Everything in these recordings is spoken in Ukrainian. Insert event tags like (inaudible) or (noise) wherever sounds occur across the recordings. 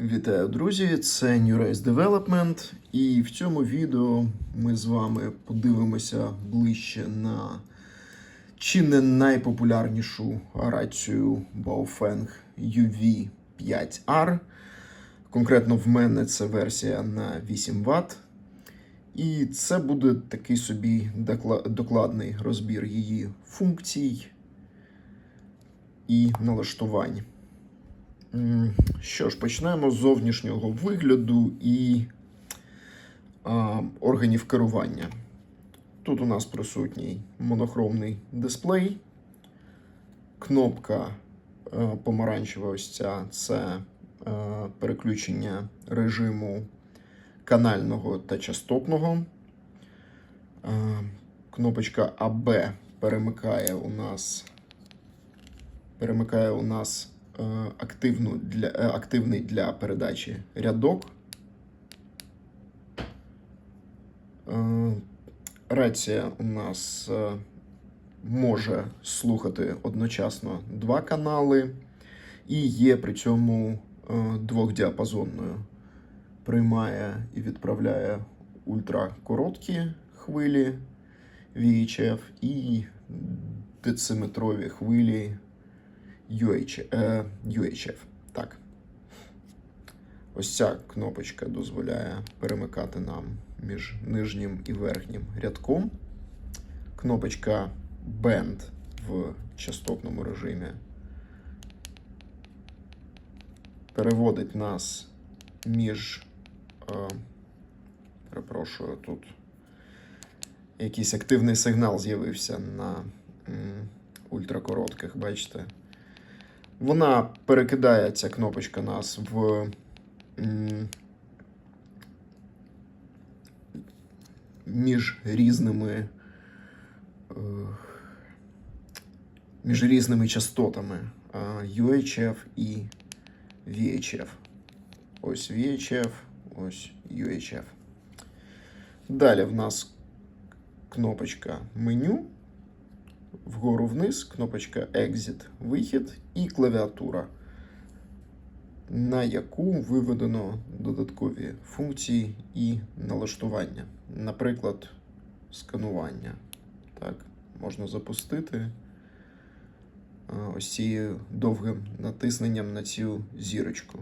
Вітаю, друзі! Це New Race Development, і в цьому відео ми з вами подивимося ближче на чи не найпопулярнішу рацію Baofeng UV5R. Конкретно в мене це версія на 8 Вт. І це буде такий собі докладний розбір її функцій і налаштувань. Що ж, почнемо з зовнішнього вигляду і а, органів керування. Тут у нас присутній монохромний дисплей, кнопка е, помаранчева ось ця це е, переключення режиму канального та частотного. Е, Кнопочка АБ перемикає у нас перемикає у нас активну для, е, активний для передачі рядок. Е, Рація у нас е, може слухати одночасно два канали і є при цьому е, двохдіапазонною. Приймає і відправляє ультракороткі хвилі VHF і дециметрові хвилі UH, е, UHF. Так. Ось ця кнопочка дозволяє перемикати нам між нижнім і верхнім рядком. Кнопочка Band в частотному режимі переводить нас між. Е, перепрошую, тут якийсь активний сигнал з'явився на м, ультракоротких, бачите? Вона перекидає ця кнопочка нас в між різними е, між різними частотами UHF і VHF. Ось VHF, ось UHF. Далі в нас кнопочка меню вгору вниз, кнопочка Exit, вихід і клавіатура, на яку виведено додаткові функції і налаштування. Наприклад, сканування. Так, можна запустити ось цією довгим натисненням на цю зірочку.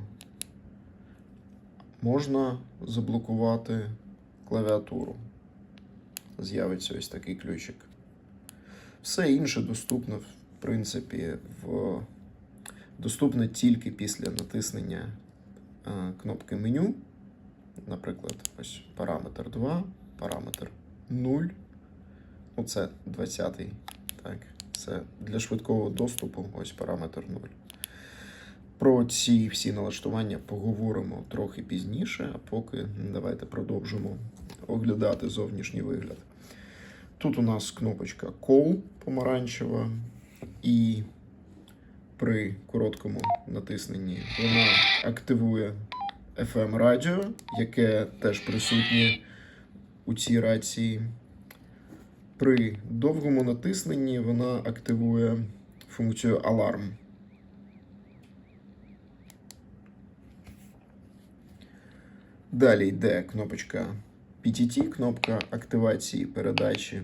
Можна заблокувати клавіатуру. З'явиться ось такий ключик. Все інше доступно, в принципі, в... доступно тільки після натиснення е, кнопки меню. Наприклад, ось параметр 2, параметр 0. Ну, це 20-й. Так, це для швидкого доступу, ось параметр 0. Про ці всі налаштування поговоримо трохи пізніше, а поки давайте продовжимо оглядати зовнішній вигляд. Тут у нас кнопочка Call помаранчева, і при короткому натисненні вона активує FM радіо, яке теж присутнє у цій рації. При довгому натисненні вона активує функцію Alarm. Далі йде кнопочка PTT, кнопка активації передачі.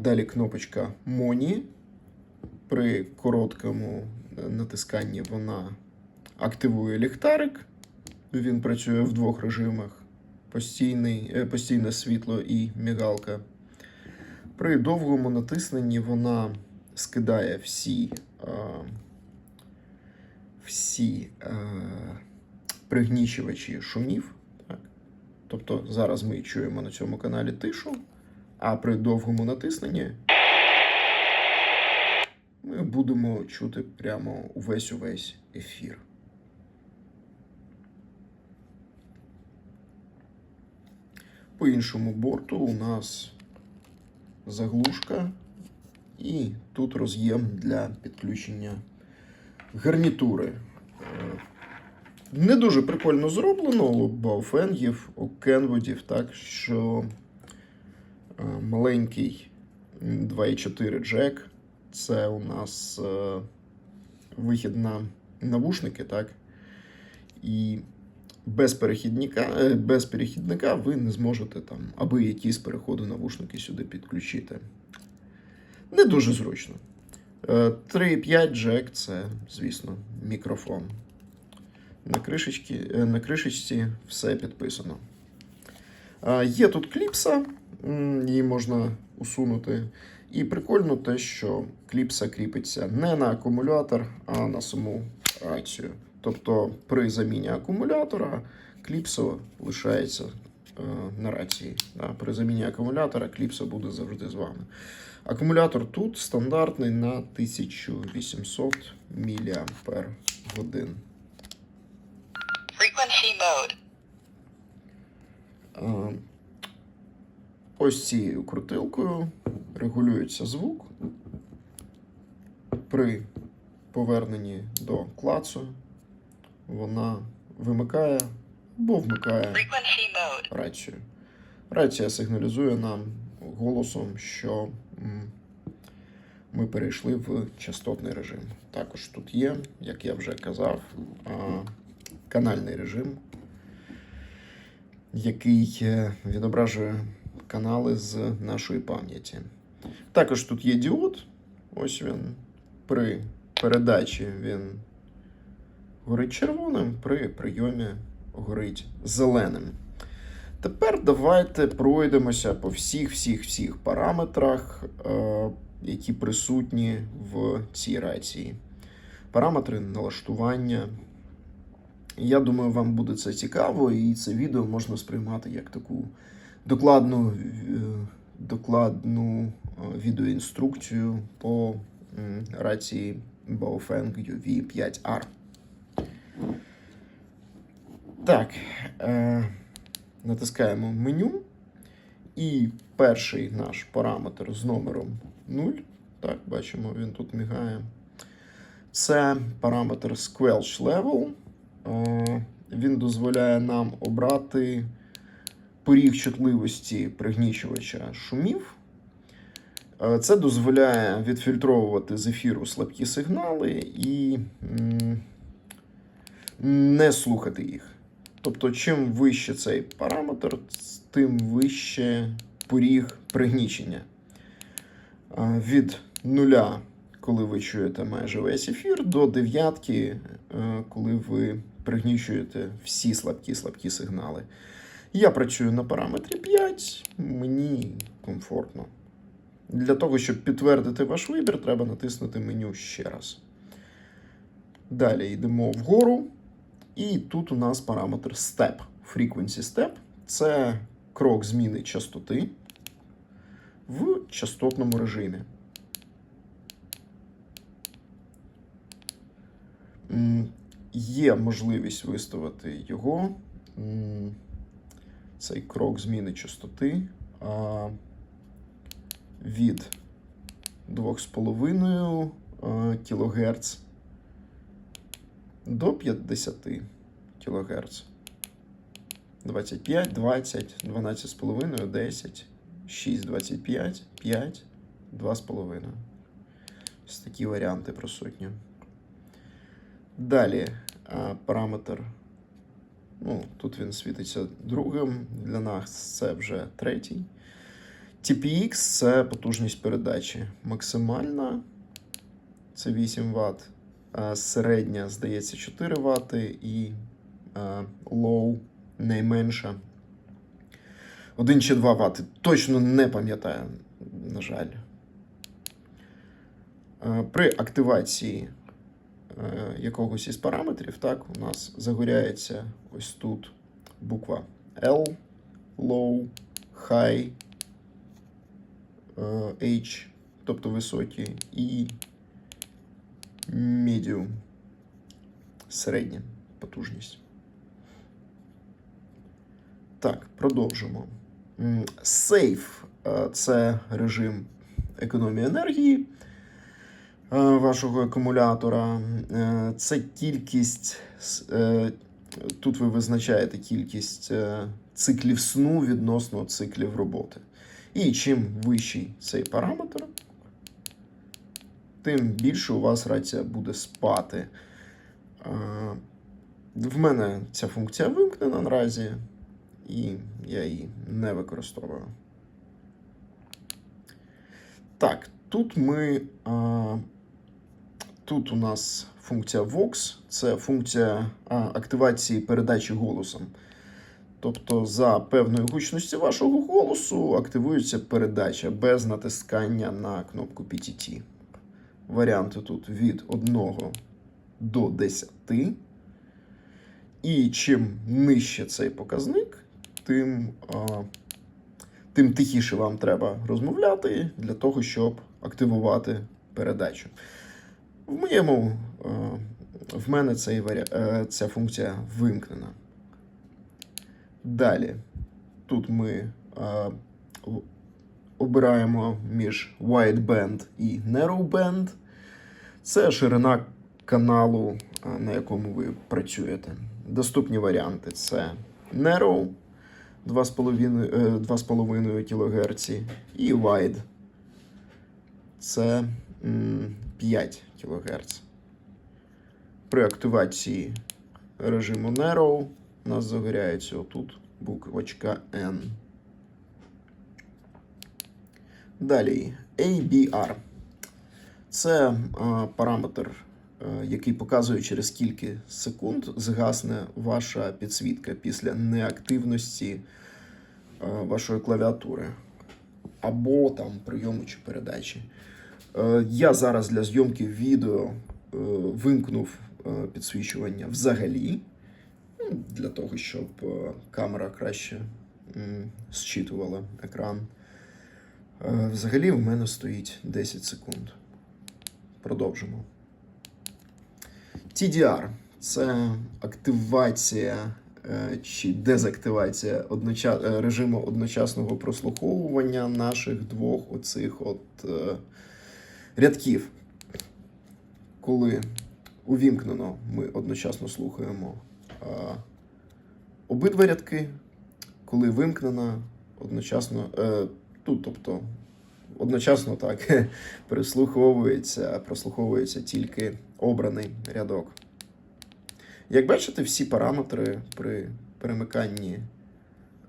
Далі кнопочка Money. При короткому натисканні вона активує ліхтарик. Він працює в двох режимах: постійний, е, постійне світло і мігалка. При довгому натисненні вона скидає всі, всі пригнічувачі шумів. Тобто зараз ми чуємо на цьому каналі тишу, а при довгому натисненні ми будемо чути прямо увесь увесь ефір. По іншому борту у нас заглушка і тут роз'єм для підключення гарнітури. Не дуже прикольно зроблено у Бауфенгів, у Кенвудів, так що е, маленький 2.4 джек. Це у нас е, вихід на навушники, так? І без перехідника, е, без перехідника ви не зможете там аби якісь переходи навушники сюди підключити. Не дуже зручно. Е, 3.5 джек це, звісно, мікрофон. На, кришечці, е, на кришечці все підписано. Є тут кліпса, її можна усунути. І прикольно те, що кліпса кріпиться не на акумулятор, а на саму рацію. Тобто при заміні акумулятора кліпса лишається е, на рації. При заміні акумулятора кліпса буде завжди з вами. Акумулятор тут стандартний на 1800 мАч. Mode. Е, Ось цією крутилкою регулюється звук при поверненні до клацу. Вона вимикає або вмикає рацію. Рація сигналізує нам голосом, що ми перейшли в частотний режим. Також тут є, як я вже казав, канальний режим, який е, відображує канали з нашої пам'яті. Також тут є діод. Ось він. При передачі він горить червоним, при прийомі горить зеленим. Тепер давайте пройдемося по всіх всіх всіх параметрах, е, які присутні в цій рації. Параметри налаштування. Я думаю, вам буде це цікаво, і це відео можна сприймати як таку докладну, е, докладну е, відеоінструкцію по рації Baofeng UV5R. Так, е, натискаємо меню. І перший наш параметр з номером 0. Так, бачимо, він тут мігає. Це параметр Squelch Level. Е, Він дозволяє нам обрати поріг чутливості пригнічувача шумів. Е, Це дозволяє відфільтровувати з ефіру слабкі сигнали і не слухати їх. Тобто, чим вище цей параметр, тим вище поріг пригнічення. Від нуля, коли ви чуєте майже весь ефір, до дев'ятки, е, коли ви пригнічуєте всі слабкі-слабкі сигнали. Я працюю на параметрі 5, мені комфортно. Для того, щоб підтвердити ваш вибір, треба натиснути меню ще раз. Далі йдемо вгору. І тут у нас параметр Step. Frequency Step це крок зміни частоти в частотному режимі. Є можливість виставити його. Цей крок зміни частоти від 2,5 кГц до 50 кГц. 25, 20, 12,5, 10, 6, 25, 5, 2,5. Ось такі варіанти присутні. Далі параметр. Ну, тут він світиться другим. Для нас це вже третій. TPX це потужність передачі. Максимальна це 8 Вт. Середня, здається, 4 Вт і low найменша 1 чи 2 Вт. Точно не пам'ятаю, на жаль. При активації е, якогось із параметрів, так, у нас загоряється ось тут буква L, low, high, е, H, тобто високі, і medium, середня потужність. Так, продовжимо. М, Safe е, це режим економії енергії е, вашого акумулятора. Е, Це кількість. е, Тут ви визначаєте кількість е, циклів сну відносно циклів роботи. І чим вищий цей параметр, тим більше у вас рація буде спати. Е, В мене ця функція вимкнена наразі, і я її не використовую. Так, тут ми. Тут у нас функція Vox, це функція активації передачі голосом. Тобто, за певної гучності вашого голосу активується передача без натискання на кнопку PTT. Варіанти тут від 1 до 10. І чим нижче цей показник, тим, а, тим тихіше вам треба розмовляти для того, щоб активувати передачу. В моєму в мене цей е, ця функція вимкнена. Далі, тут ми обираємо між wideband і narrowband. Це ширина каналу, на якому ви працюєте. Доступні варіанти це Narrow 2,5 е, 2,5 кГц і Wide. Це 5 кГц. При активації режиму Narrow у нас загоряється отут буквочка N. Далі ABR. Це е, параметр, е, який показує, через скільки секунд згасне ваша підсвітка після неактивності е, вашої клавіатури або там прийому чи передачі. Е, Я зараз для зйомки відео е, вимкнув е, підсвічування взагалі, ну, для того, щоб камера краще зчитувала екран. Взагалі в мене стоїть 10 секунд. Продовжимо. TDR це активація чи дезактивація режиму одночасного прослуховування наших двох оцих от рядків. Коли увімкнено, ми одночасно слухаємо е, обидва рядки. Коли вимкнено, одночасно. Е, тут, тобто, одночасно так (laughs) переслуховується, прослуховується тільки обраний рядок. Як бачите, всі параметри при перемиканні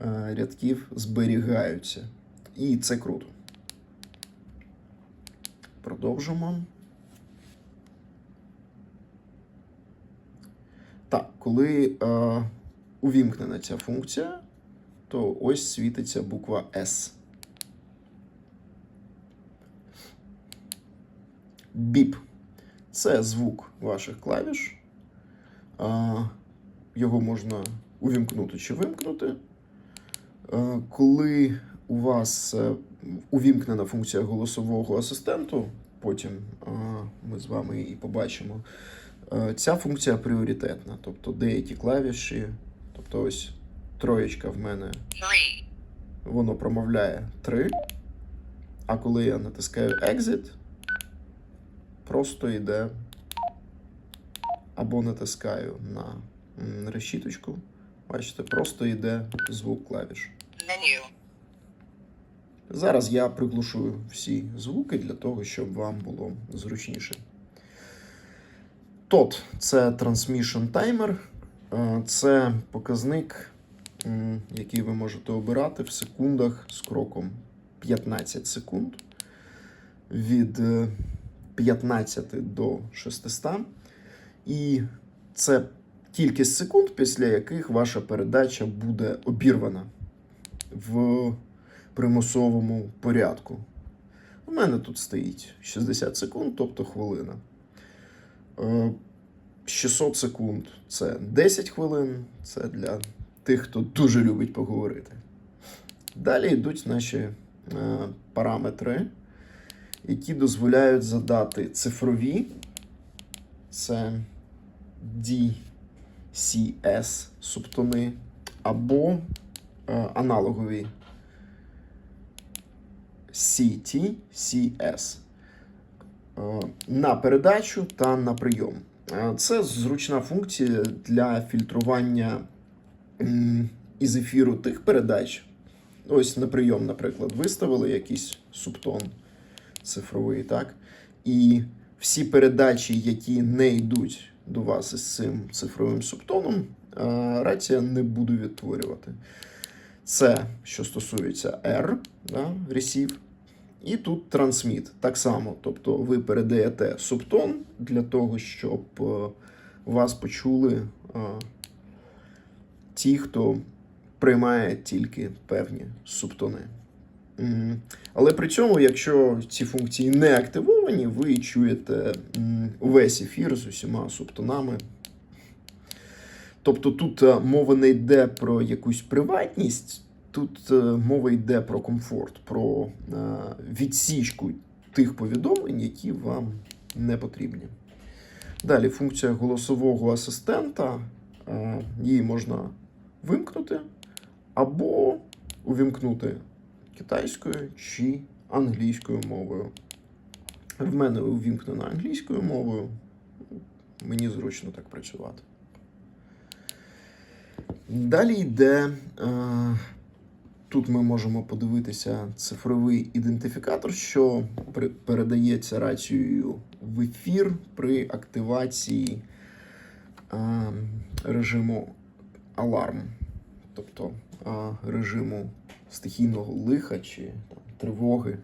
е, рядків зберігаються. І це круто. Продовжимо. Так, коли е, увімкнена ця функція, то ось світиться буква S. Біп. Це звук ваших клавіш. А, Його можна увімкнути чи вимкнути. А, Коли у вас е, увімкнена функція голосового асистенту, потім а, ми з вами її побачимо. е, Ця функція пріоритетна. Тобто деякі клавіші, тобто ось троєчка в мене воно промовляє 3. А коли я натискаю Exit, просто йде або натискаю на решіточку. Бачите, просто йде звук клавіш. Зараз я приглушую всі звуки для того, щоб вам було зручніше. TOT – це Transmission Timer. Е, Це показник, який ви можете обирати в секундах з кроком 15 секунд. Від е, 15 до 600. І це кількість секунд, після яких ваша передача буде обірвана в примусовому порядку. У мене тут стоїть 60 секунд, тобто хвилина. Е, 600 секунд це 10 хвилин. Це для тих, хто дуже любить поговорити. Далі йдуть наші е, параметри, які дозволяють задати цифрові. Це DCS субтони або е, аналогові CT-CS е, на передачу та на прийом. Е, Це зручна функція для фільтрування із ефіру тих передач. Ось на прийом, наприклад, виставили якийсь субтон цифровий, так? І всі передачі, які не йдуть до вас із цим цифровим субтоном, е, рація не буде відтворювати. Це що стосується R, да, receive, і тут трансміт так само. Тобто ви передаєте субтон для того, щоб е, вас почули е, ті, хто приймає тільки певні субтони. Але при цьому, якщо ці функції не активовані, ви чуєте весь ефір з усіма субтонами. Тобто тут е, мова не йде про якусь приватність, тут е, мова йде про комфорт, про е, відсічку тих повідомлень, які вам не потрібні. Далі функція голосового асистента. Її можна вимкнути або увімкнути китайською чи англійською мовою. В мене увімкнена англійською мовою. Мені зручно так працювати. Далі йде. Е, тут ми можемо подивитися цифровий ідентифікатор, що передається рацією в ефір при активації е, режиму аларм, тобто е, режиму стихійного лиха чи тривоги.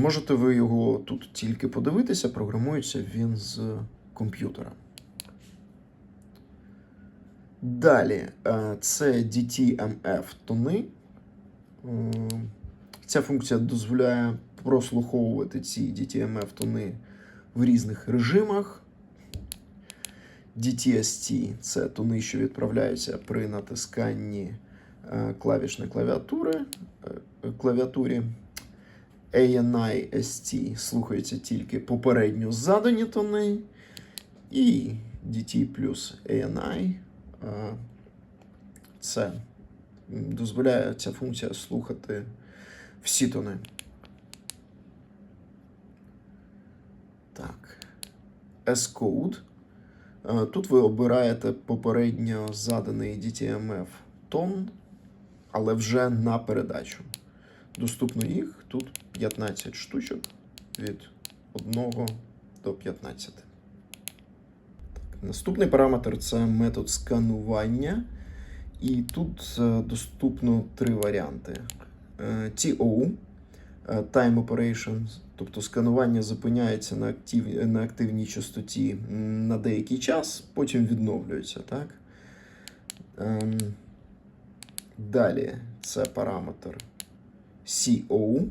Можете ви його тут тільки подивитися, програмується він з комп'ютера. Далі, е, це DTMF тони. Е, Ця функція дозволяє прослуховувати ці DTMF тони в різних режимах. DTST це тони, що відправляються при натисканні е, клавішної клавіатури. е, клавіатурі. ANI ST слухається тільки попередньо задані тони. І DT плюс ANI це дозволяє ця функція слухати всі тони. Так. S-Code. Е, Тут ви обираєте попередньо заданий DTMF тон, але вже на передачу. Доступно їх тут 15 штучок від 1 до 15. Наступний параметр це метод сканування. І тут е, доступно три варіанти: Е, TO, е, Time Operations, тобто сканування зупиняється на, актив, на активній частоті на деякий час, потім відновлюється. Так? Ем, Далі це параметр CO,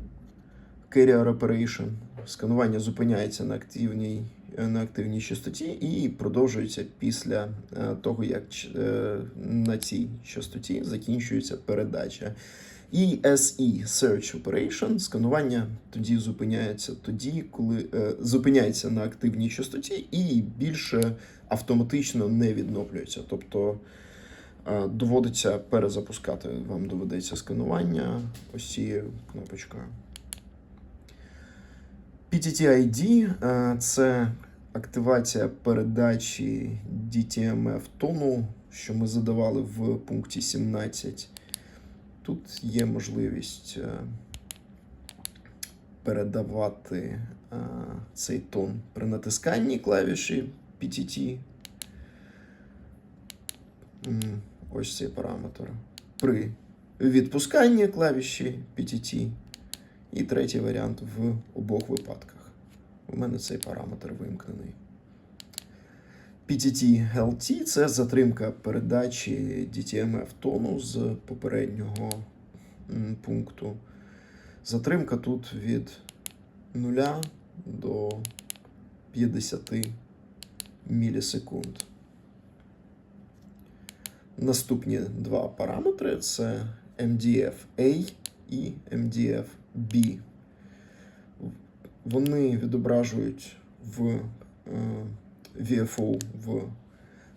Carrier Operation. Сканування зупиняється на активній, на активній частоті і продовжується після е, того, як е, на цій частоті закінчується передача. І SE Search Operation сканування тоді зупиняється тоді, коли е, зупиняється на активній частоті і більше автоматично не відновлюється. Тобто е, доводиться перезапускати. Вам доведеться сканування ось цією кнопочкою. PTT-ID е, це активація передачі DTMF тону, що ми задавали в пункті 17. Тут є можливість е, передавати е, цей тон при натисканні клавіші PTT. Ось цей параметр. При відпусканні клавіші PTT. І третій варіант в обох випадках. У мене цей параметр вимкнений. PTT LT це затримка передачі DTMF тону з попереднього пункту. Затримка тут від 0 до 50 мілісекунд. Наступні два параметри це MDF-A і MDF-B. Вони відображують в е, VFO в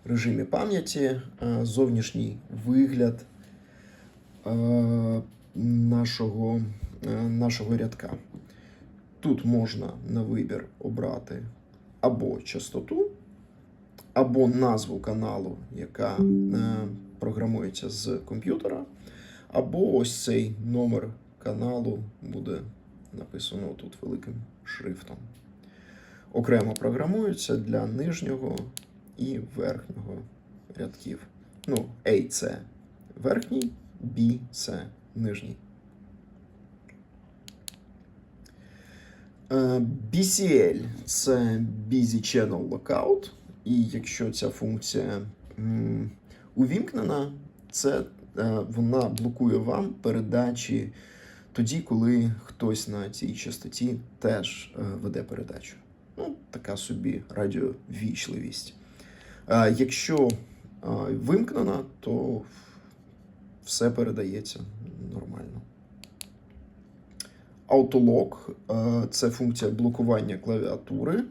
режимі пам'яті е, зовнішній вигляд е, нашого, нашого рядка. Тут можна на вибір обрати або частоту, або назву каналу, яка програмується з комп'ютера, або ось цей номер каналу буде написано тут великим шрифтом. окремо програмуються для нижнього і верхнього рядків. Ну, A це верхній, B це нижній. Е, BCL це Busy Channel Lockout. І якщо ця функція увімкнена, це е, вона блокує вам передачі тоді, коли хтось на цій частоті теж е, веде передачу. Ну, така собі радіовічливість. Якщо е, вимкнена, то все передається нормально. Autolock е, – це функція блокування клавіатури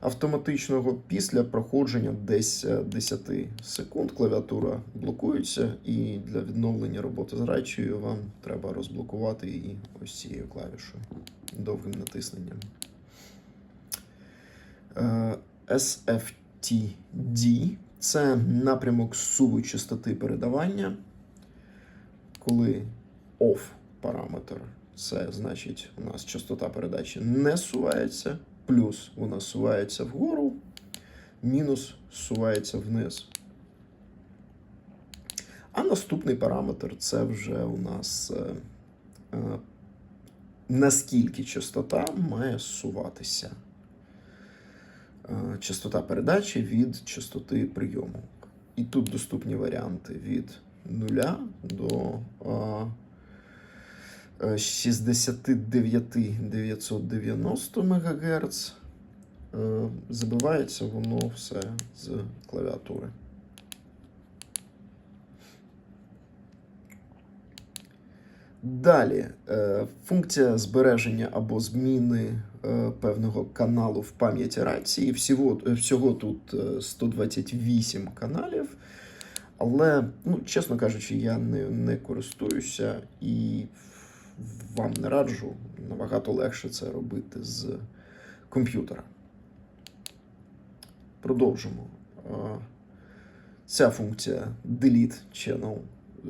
автоматичного. Після проходження десь е, 10 секунд клавіатура блокується, і для відновлення роботи з речею вам треба розблокувати її ось цією клавішою довгим натисненням. Е, SFTD – це напрямок суву частоти передавання, коли OFF параметр це значить у нас частота передачі не сувається, плюс вона сувається вгору, мінус сувається вниз. А наступний параметр це вже у нас е, е, наскільки частота має суватися. Е, частота передачі від частоти прийому. І тут доступні варіанти від 0 до е, 69 990 МГц. Забивається воно все з клавіатури. Далі е, функція збереження або зміни е, певного каналу в пам'яті рації. Всього, е, всього тут е, 128 каналів. Але, ну, чесно кажучи, я не, не користуюся і вам не раджу. Набагато легше це робити з комп'ютера. Продовжимо. Ця функція Delete Channel е,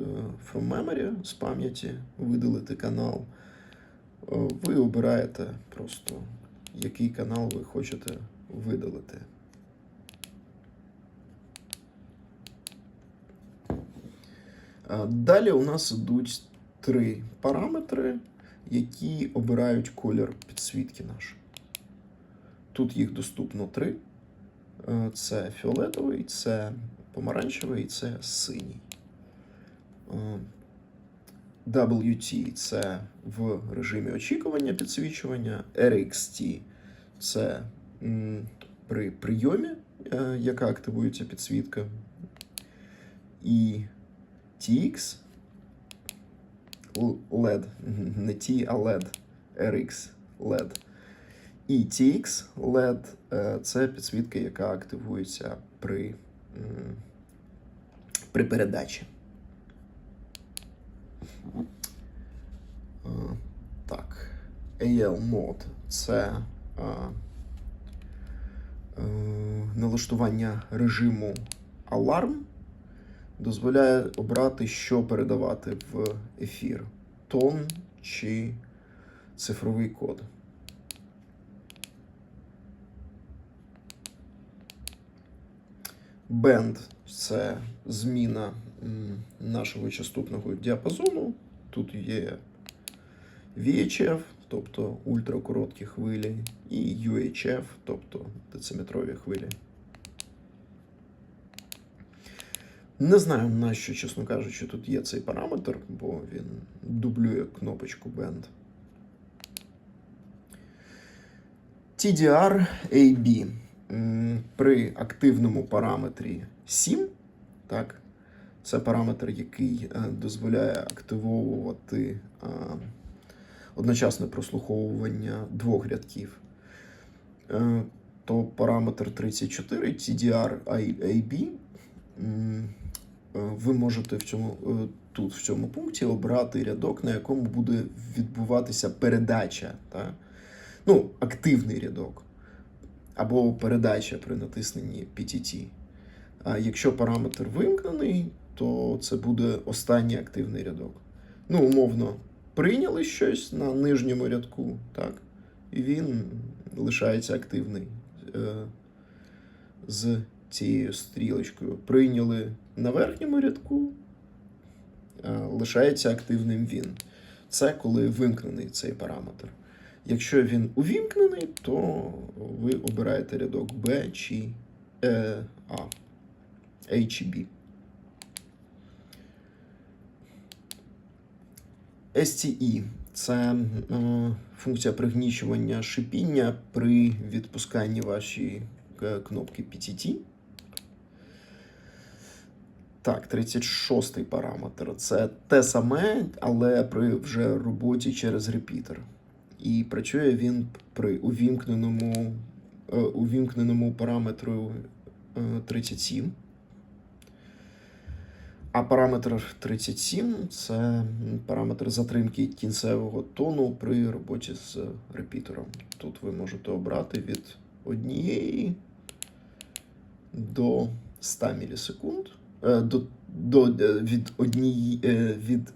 from memory з пам'яті, видалити канал. Е, Ви обираєте просто, який канал ви хочете видалити. Далі у нас ідуть три параметри, які обирають колір підсвітки наш. Тут їх доступно три. Е, Це фіолетовий, це помаранчевий, це синій. Е, WT це в режимі очікування підсвічування. RXT це при прийомі, е, яка активується підсвітка. І TX LED, не T, а LED, RX LED. І TX LED е, це підсвітка, яка активується при, при передачі. Е, Так. AL Mode це е, налаштування режиму аларм. Дозволяє обрати, що передавати в ефір: тон чи цифровий код. Бенд це зміна нашого частотного діапазону. Тут є VHF, тобто ультракороткі хвилі, і UHF, тобто дециметрові хвилі. Не знаю, на що, чесно кажучи, тут є цей параметр, бо він дублює кнопочку Band. TDR AB при активному параметрі 7, так, це параметр, який е, дозволяє активовувати е, одночасне прослуховування двох рядків. Е, То параметр 34 TDR AB ви можете в цьому, е, тут, в цьому пункті, обрати рядок, на якому буде відбуватися передача. Та? Ну, активний рядок. Або передача при натисненні PTT. А якщо параметр вимкнений, то це буде останній активний рядок. Ну, умовно, прийняли щось на нижньому рядку, так? І він лишається активний е, з цією стрілочкою. Прийняли на верхньому рядку, е, лишається активним він. Це коли вимкнений цей параметр. Якщо він увімкнений, то ви обираєте рядок B чи е, A, A чи B. STE – це е, функція пригнічування шипіння при відпусканні вашої е, кнопки PTT. Так, 36-й параметр. Це те саме, але при вже роботі через репітер. І працює він при увімкненому, е, увімкненому параметру е, 37. А параметр 37 це параметр затримки кінцевого тону при роботі з репітером. Тут ви можете обрати від однієї до 100 мілісекунд. Е, До, до, е, від, однієї, е, від,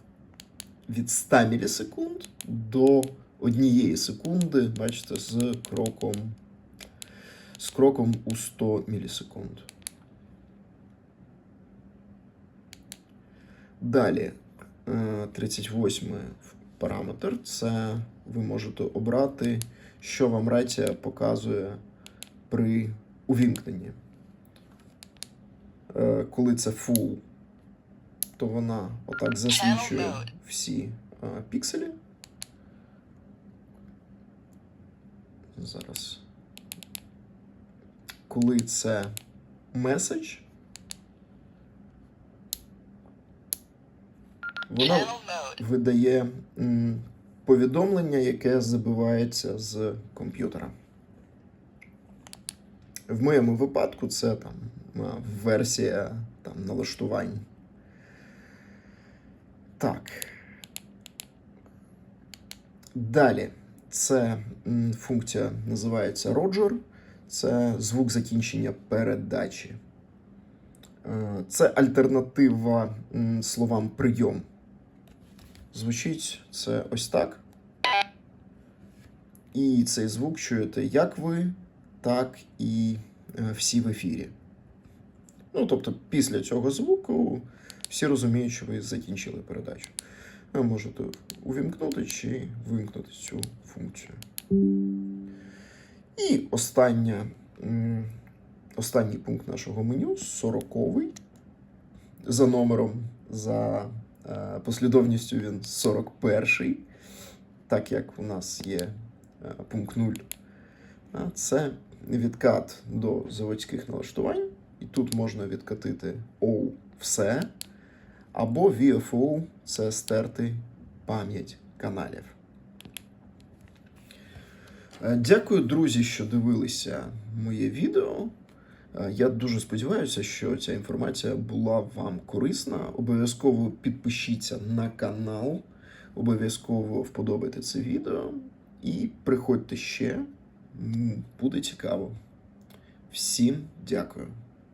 від 100 мілісекунд до однієї секунди, бачите, з кроком, з кроком у 100 мілісекунд. Далі, е, 38 параметр. Це ви можете обрати, що вам рація показує при увімкненні. Е, Коли це full, то вона отак засвічує всі е, пікселі. Зараз. Коли це меседж, вона видає повідомлення, яке забивається з комп'ютера. В моєму випадку це там версія там, налаштувань. Так. Далі. Це функція називається Roger. Це звук закінчення передачі. Е, Це альтернатива словам прийом. Звучить це ось так. І цей звук чуєте як ви, так і е, всі в ефірі. Ну, тобто, після цього звуку всі розуміють, що ви закінчили передачу. Ви можете увімкнути чи вимкнути цю функцію. І остання, останній пункт нашого меню 40-й. За номером, за е, послідовністю він 41-й, так як у нас є е, пункт 0. Це відкат до заводських налаштувань. І тут можна відкатити O все. Або VFO це стерти пам'ять каналів. Е, Дякую, друзі, що дивилися моє відео. Е, Я дуже сподіваюся, що ця інформація була вам корисна. Обов'язково підпишіться на канал, обов'язково вподобайте це відео і приходьте ще. Буде цікаво. Всім дякую.